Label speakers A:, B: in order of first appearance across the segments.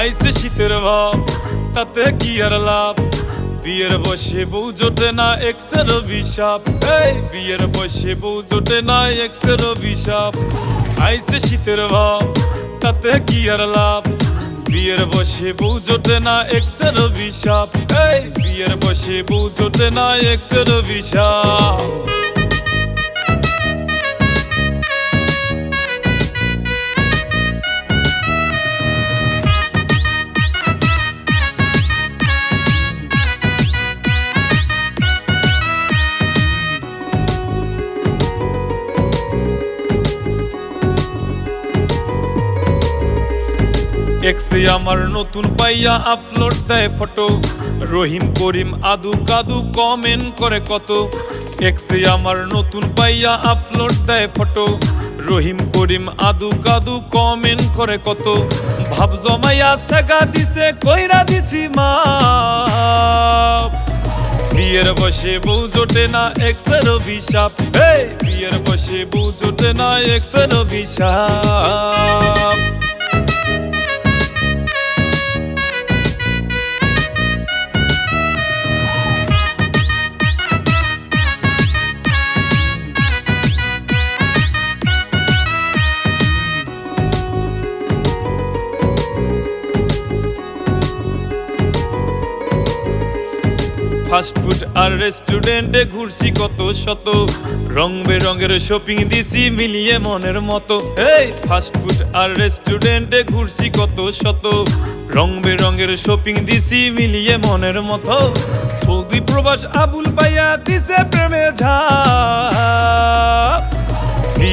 A: আইসে শীতের ভাব, তাতে কি আর লাভ? বিয়ের বসে বউ জোটে না এক্সের অভিশাপ। এই, বিয়ের বসে বউ জোটে না এক্সের অভিশাপ। আইসে শীতের ভাব, তাতে কি আর লাভ? বিয়ের বসে বউ জোটে না এক্সের অভিশাপ। এই, বিয়ের বসে বউ জোটে না এক্সের অভিশাপ। এক্সে আমার নতুন পাইয়া আপলোড দেয় ফটো রহিম, করিম, আদু, কাদু কমেন্ট করে কত। এক্সে আমার নতুন পাইয়া আপলোড দেয় ফটো রহিম, করিম, আদু, কাদু কমেন্ট করে কত। ভাব জমাইয়া সেগা দিছে, কইরা দিছি মা বিয়ের বসে বউ জোটে না, এক্সের অভিশাপ। বিয়ের বসে বউ জোটে না, এক্সের অভিশাপ। ফাস্ট ফুড আর রেস্টুরেন্টে ঘুরছি কত শত। রং বেরঙের শপিং দিছি মিলিয়ে মনের মতো। এই ফাস্টফুড আর রেস্টুরেন্টে ঘুরছি কত শত। রং বেরঙের শপিং দিছি মিলিয়ে মনের মতো। সৌদি প্রবাস আবুল পাইয়া দিছে প্রেমে ঝাপ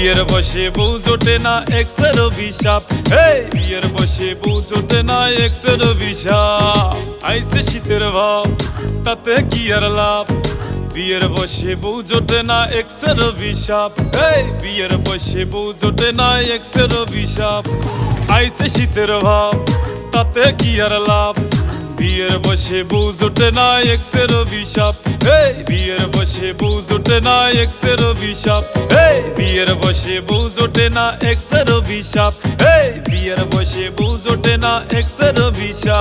A: বিয়ের বসে বউ জোটে না এক্সের অভিশাপ। বিয়ের বসে বউ জোটে না এক্সের অভিশাপ। আইসে শীতের ভাব, তাতে কি আর লাভ? বিয়ের বসে বউ জোটে না এক্সের অভিশাপ। বিয়ের বসে বউ জোটে না এক্সের অভিশাপ। আইসে শীতের ভাব, তাতে কি আর লাভ? বিয়ের বসে বউ জোটে না এক্সের অভিশাপ। বিয়ের বসে বউ জোটে না এক্সের অভিশাপ। এই বিয়ের বসে বউ জোটে না এক্সের অভিশাপ। এই বিয়ের বসে বউ জোটে না এক্সের অভিশাপ।